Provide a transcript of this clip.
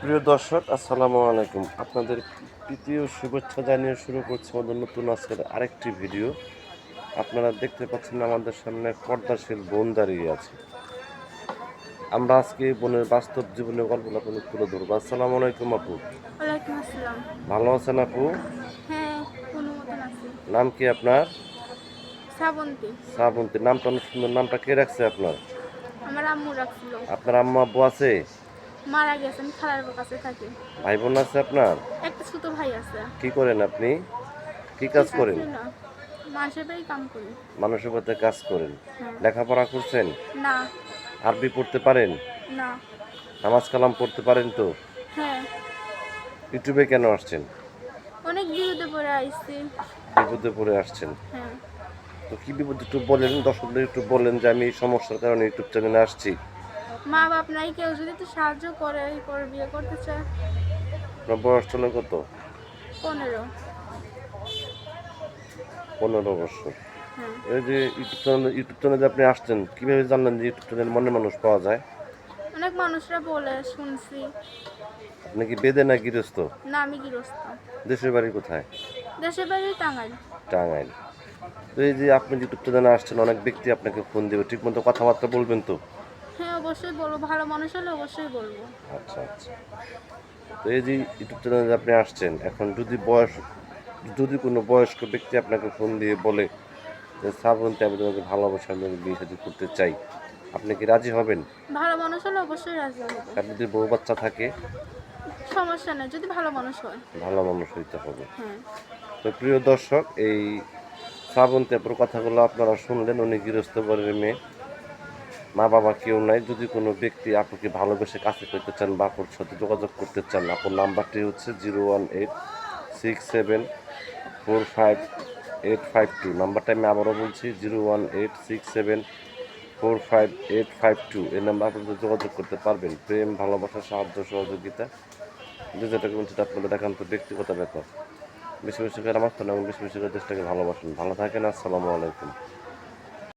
প্রিয় দর্শক আসসালামু আলাইকুম। আপনাদের তৃতীয় শুভেচ্ছা জানিয়ে শুরু করছি আমাদের নতুন আজকের আরেকটি ভিডিও। আপনারা দেখতে পাচ্ছেন আমাদের সামনে পর্দাশীল বোন দাঁড়িয়ে আছে। আমরা আজকে বোনের বাস্তব জীবনের গল্পটা আপনাদের তুলে ধরবো। আসসালামু আলাইকুম আপু। ভালো আছেন আপু? হ্যাঁ নাম কি আপনার? শ্রাবন্তী। শ্রাবন্তী। নামটা অনেক সুন্দর। নামটা কে রাখছে আপনার? আমার আম্মু রাখছিল। আপনার আম্মা আব্বু আছে? মারা গেছেন খালার কাছে থাকে। ভাই বোন আছে আপনার? একটা ছোট ভাই আছে। কি করেন আপনি? কি কাজ করেন? না বাড়ি কাম করি। মানুষের সাথে কাজ করেন। হ্যাঁ। লেখাপড়া করছেন? না। আরবি পড়তে পারেন? না। নামাজ কালাম পড়তে পারেন তো? হ্যাঁ। ইউটিউবে কেন আসছেন? অনেক বিরুদ্ধে পড়ে আইছি। বিপদে পড়ে আসছেন। হ্যাঁ। তো কি বিপদ একটু বলেন দর্শকদের একটু বলেন যে আমি এই সমস্যার কারণে ইউটিউব চ্যানেলে আসছি। মা বাপ নাই কেউ যদি একটু সাহায্য করে করে বিয়ে করতে চায়। আপনার বয়স চলে কত? পনেরো। পনেরো বছর। হ্যাঁ। এই যে ইউটিউব চ্যানেল ইউটিউব চ্যানেলে আপনি আসছেন কীভাবে জানলেন যে ইউটিউব চ্যানেল মনে মানুষ পাওয়া যায়? অনেক মানুষরা বলে শুনছি। আপনি কি বেদে না গৃহস্থ? না আমি গৃহস্থ। দেশের বাড়ি কোথায়? দেশের বাড়ি টাঙ্গাইল। টাঙ্গাইল। তো এই যে আপনি ইউটিউব চ্যানেলে আসছেন অনেক ব্যক্তি আপনাকে ফোন দেবে ঠিক মতো কথাবার্তা বলবেন তো? অবশ্যই বলব ভালো মানুষ হলে অবশ্যই বলব। আচ্ছা আচ্ছা। তো এই যে ইউটিউব চ্যানেলে আপনি আসছেন এখন যদি বয়স যদি কোনো বয়স্ক ব্যক্তি আপনাকে ফোন দিয়ে বলে যে শ্রাবন্তী আমি তোমাকে ভালোবাসা আমি বিয়ে সাথে করতে চাই। আপনি কি রাজি হবেন? ভালো মানুষ হলে অবশ্যই রাজি হব। আর যদি বউ বাচ্চা থাকে সমস্যা নেই যদি ভালো মানুষ হয়। ভালো মানুষ হইতে হবে। হ্যাঁ। তো প্রিয় দর্শক এই শ্রাবন্তী আপুর কথাগুলো আপনারা শুনলেন উনি গৃহস্থ বাড়ির মেয়ে। মা বাবা কেউ নাই। যদি কোনো ব্যক্তি আপুকে ভালোবেসে কাছে করতে চান বা আপুর সাথে যোগাযোগ করতে চান, আপুর নাম্বারটি হচ্ছে zero one eight six seven four five eight five two. নাম্বারটা আমি আবারও বলছি, zero one eight six seven four five eight five two. এই নাম্বার আপনাদের যোগাযোগ করতে পারবেন। প্রেম, ভালোবাসা, সাহায্য, সহযোগিতা, যে যেটাকে বলছি সেটা আপনাদের একান্ত ব্যক্তিগত ব্যাপার। বেশি বেশি করে আমার না বেশি বেশি করে দেশটাকে ভালোবাসুন। ভালো থাকেন, আসসালামু আলাইকুম।